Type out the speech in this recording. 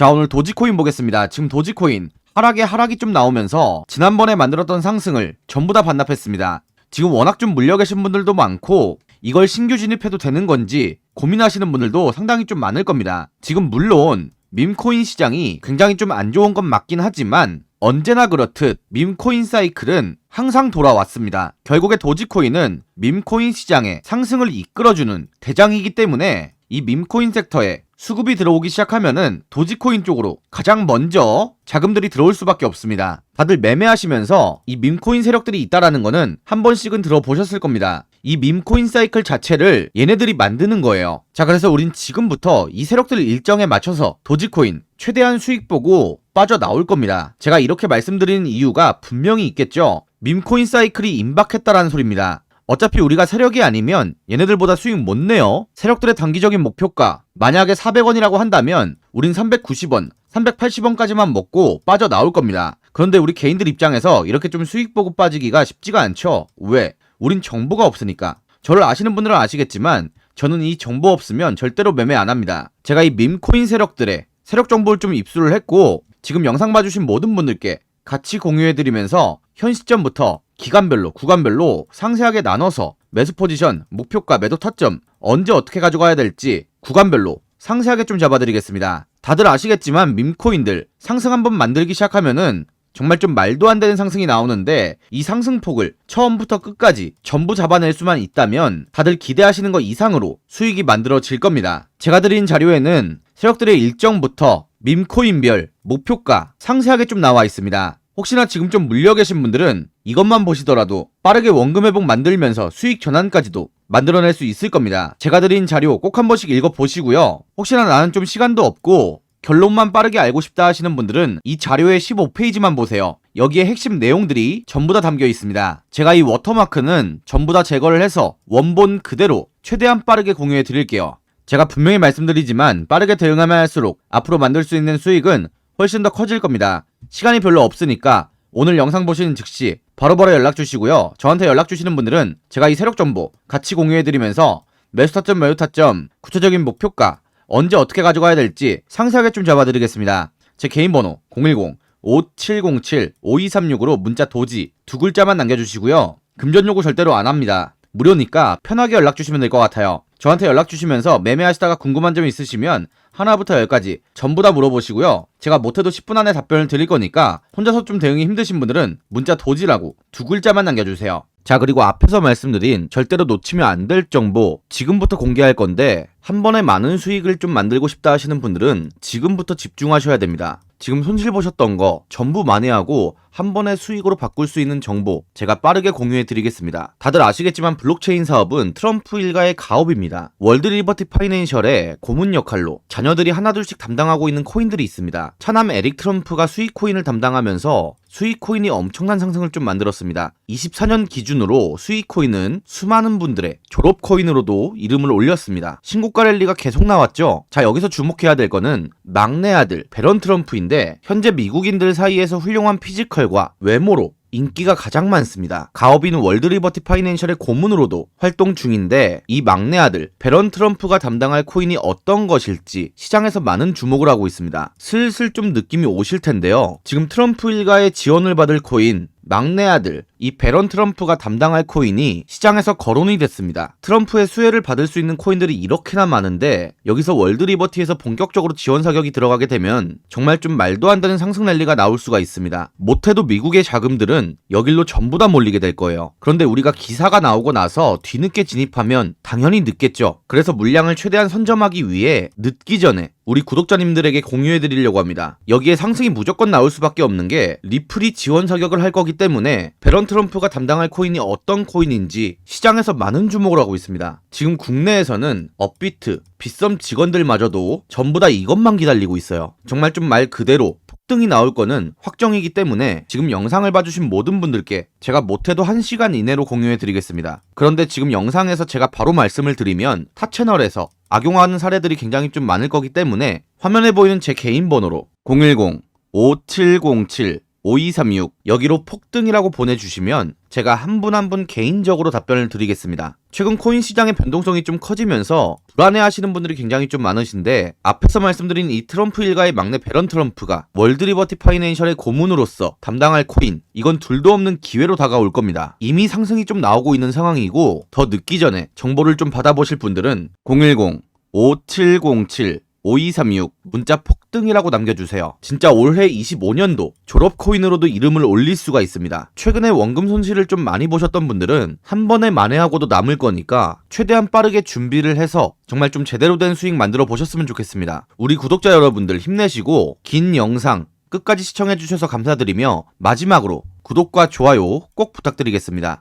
자 오늘 도지코인 보겠습니다. 지금 도지코인 하락에 하락이 좀 나오면서 지난번에 만들었던 상승을 전부 다 반납했습니다. 지금 워낙 좀 물려 계신 분들도 많고 이걸 신규 진입해도 되는 건지 고민하시는 분들도 상당히 좀 많을 겁니다. 지금 물론 밈코인 시장이 굉장히 좀 안 좋은 건 맞긴 하지만 언제나 그렇듯 밈코인 사이클은 항상 돌아왔습니다. 결국에 도지코인은 밈코인 시장의 상승을 이끌어주는 대장이기 때문에 이 밈코인 섹터에 수급이 들어오기 시작하면은 도지코인 쪽으로 가장 먼저 자금들이 들어올 수밖에 없습니다. 다들 매매하시면서 이 밈코인 세력들이 있다라는 거는 한 번씩은 들어보셨을 겁니다. 이 밈코인 사이클 자체를 얘네들이 만드는 거예요. 자, 그래서 우린 지금부터 이 세력들 일정에 맞춰서 도지코인 최대한 수익 보고 빠져나올 겁니다. 제가 이렇게 말씀드리는 이유가 분명히 있겠죠. 밈코인 사이클이 임박했다라는 소리입니다. 어차피 우리가 세력이 아니면 얘네들보다 수익 못 내요. 세력들의 단기적인 목표가 만약에 400원이라고 한다면 우린 390원, 380원까지만 먹고 빠져나올 겁니다. 그런데 우리 개인들 입장에서 이렇게 좀 수익 보고 빠지기가 쉽지가 않죠. 왜? 우린 정보가 없으니까. 저를 아시는 분들은 아시겠지만 저는 이 정보 없으면 절대로 매매 안 합니다. 제가 이 밈코인 세력들의 세력 정보를 좀 입수를 했고 지금 영상 봐주신 모든 분들께 같이 공유해드리면서 현 시점부터 기간별로, 구간별로 상세하게 나눠서 매수 포지션, 목표가, 매도 타점, 언제 어떻게 가져가야 될지 구간별로 상세하게 좀 잡아드리겠습니다. 다들 아시겠지만 밈코인들 상승 한번 만들기 시작하면은 정말 좀 말도 안 되는 상승이 나오는데 이 상승폭을 처음부터 끝까지 전부 잡아낼 수만 있다면 다들 기대하시는 것 이상으로 수익이 만들어질 겁니다. 제가 드린 자료에는 세력들의 일정부터 밈코인별 목표가 상세하게 좀 나와 있습니다. 혹시나 지금 좀 물려 계신 분들은 이것만 보시더라도 빠르게 원금 회복 만들면서 수익 전환까지도 만들어낼 수 있을 겁니다. 제가 드린 자료 꼭 한 번씩 읽어 보시고요. 혹시나 나는 좀 시간도 없고 결론만 빠르게 알고 싶다 하시는 분들은 이 자료의 15페이지만 보세요. 여기에 핵심 내용들이 전부 다 담겨 있습니다. 제가 이 워터마크는 전부 다 제거를 해서 원본 그대로 최대한 빠르게 공유해 드릴게요. 제가 분명히 말씀드리지만 빠르게 대응하면 할수록 앞으로 만들 수 있는 수익은 훨씬 더 커질 겁니다. 시간이 별로 없으니까 오늘 영상 보시는 즉시 바로 바로 연락 주시고요. 저한테 연락 주시는 분들은 제가 이 세력 정보 같이 공유해 드리면서 매수 타점, 매도 타점, 구체적인 목표가 언제 어떻게 가져가야 될지 상세하게 좀 잡아 드리겠습니다. 제 개인 번호 010-5707-5236으로 문자 도지 두 글자만 남겨 주시고요. 금전 요구 절대로 안 합니다. 무료니까 편하게 연락 주시면 될 것 같아요. 저한테 연락 주시면서 매매하시다가 궁금한 점 있으시면 하나부터 열까지 전부 다 물어보시고요. 제가 못해도 10분 안에 답변을 드릴 거니까 혼자서 좀 대응이 힘드신 분들은 문자 도지라고 두 글자만 남겨주세요. 자, 그리고 앞에서 말씀드린 절대로 놓치면 안 될 정보 지금부터 공개할 건데 한 번에 많은 수익을 좀 만들고 싶다 하시는 분들은 지금부터 집중하셔야 됩니다. 지금 손실 보셨던 거 전부 만회하고 한 번에 수익으로 바꿀 수 있는 정보 제가 빠르게 공유해 드리겠습니다. 다들 아시겠지만 블록체인 사업은 트럼프 일가의 가업입니다. 월드 리버티 파이낸셜의 고문 역할로 자녀들이 하나둘씩 담당하고 있는 코인들이 있습니다. 차남 에릭 트럼프가 수익 코인을 담당하면서 수익 코인이 엄청난 상승을 좀 만들었습니다. 24년 기준으로 수익 코인은 수많은 분들의 졸업 코인으로도 이름을 올렸습니다. 신고가 랠리가 계속 나왔죠. 자, 여기서 주목해야 될 거는 막내 아들 베런 트럼프인데 현재 미국인들 사이에서 훌륭한 피지컬 과 외모로 인기가 가장 많습니다. 가업인 월드리버티 파이낸셜의 고문으로도 활동 중인데 이 막내 아들 베런 트럼프가 담당할 코인이 어떤 것일지 시장에서 많은 주목을 하고 있습니다. 슬슬 좀 느낌이 오실 텐데요. 지금 트럼프 일가의 지원을 받을 코인 막내 아들 이 베런 트럼프가 담당할 코인이 시장에서 거론이 됐습니다. 트럼프의 수혜를 받을 수 있는 코인들이 이렇게나 많은데 여기서 월드 리버티에서 본격적으로 지원 사격이 들어가게 되면 정말 좀 말도 안 되는 상승 랠리가 나올 수가 있습니다. 못해도 미국의 자금들은 여길로 전부 다 몰리게 될 거예요. 그런데 우리가 기사가 나오고 나서 뒤늦게 진입하면 당연히 늦겠죠. 그래서 물량을 최대한 선점하기 위해 늦기 전에 우리 구독자님들에게 공유해 드리려고 합니다. 여기에 상승이 무조건 나올 수밖에 없는 게 리플이 지원 사격을 할 거기 때문에 베런 트럼프가 담당할 코인이 어떤 코인인지 시장에서 많은 주목을 하고 있습니다. 지금 국내에서는 업비트, 빗썸 직원들마저도 전부 다 이것만 기다리고 있어요. 정말 좀 말 그대로 폭 등이 나올 거는 확정이기 때문에 지금 영상을 봐주신 모든 분들께 제가 못해도 1시간 이내로 공유해 드리겠습니다. 그런데 지금 영상에서 제가 바로 말씀을 드리면 타 채널에서 악용하는 사례들이 굉장히 좀 많을 거기 때문에 화면에 보이는 제 개인 번호로 010 5707 5236 여기로 폭등이라고 보내주시면 제가 한분 한 분 개인적으로 답변을 드리겠습니다. 최근 코인 시장의 변동성이 좀 커지면서 불안해하시는 분들이 굉장히 좀 많으신데 앞에서 말씀드린 이 트럼프 일가의 막내 베런 트럼프가 월드 리버티 파이낸셜의 고문으로서 담당할 코인 이건 둘도 없는 기회로 다가올 겁니다. 이미 상승이 좀 나오고 있는 상황이고 더 늦기 전에 정보를 좀 받아보실 분들은 010 5707 5236 문자 폭등이라고 남겨주세요. 진짜 올해 25년도 졸업 코인으로도 이름을 올릴 수가 있습니다. 최근에 원금 손실을 좀 많이 보셨던 분들은 한 번에 만회하고도 남을 거니까 최대한 빠르게 준비를 해서 정말 좀 제대로 된 수익 만들어 보셨으면 좋겠습니다. 우리 구독자 여러분들 힘내시고 긴 영상 끝까지 시청해주셔서 감사드리며 마지막으로 구독과 좋아요 꼭 부탁드리겠습니다.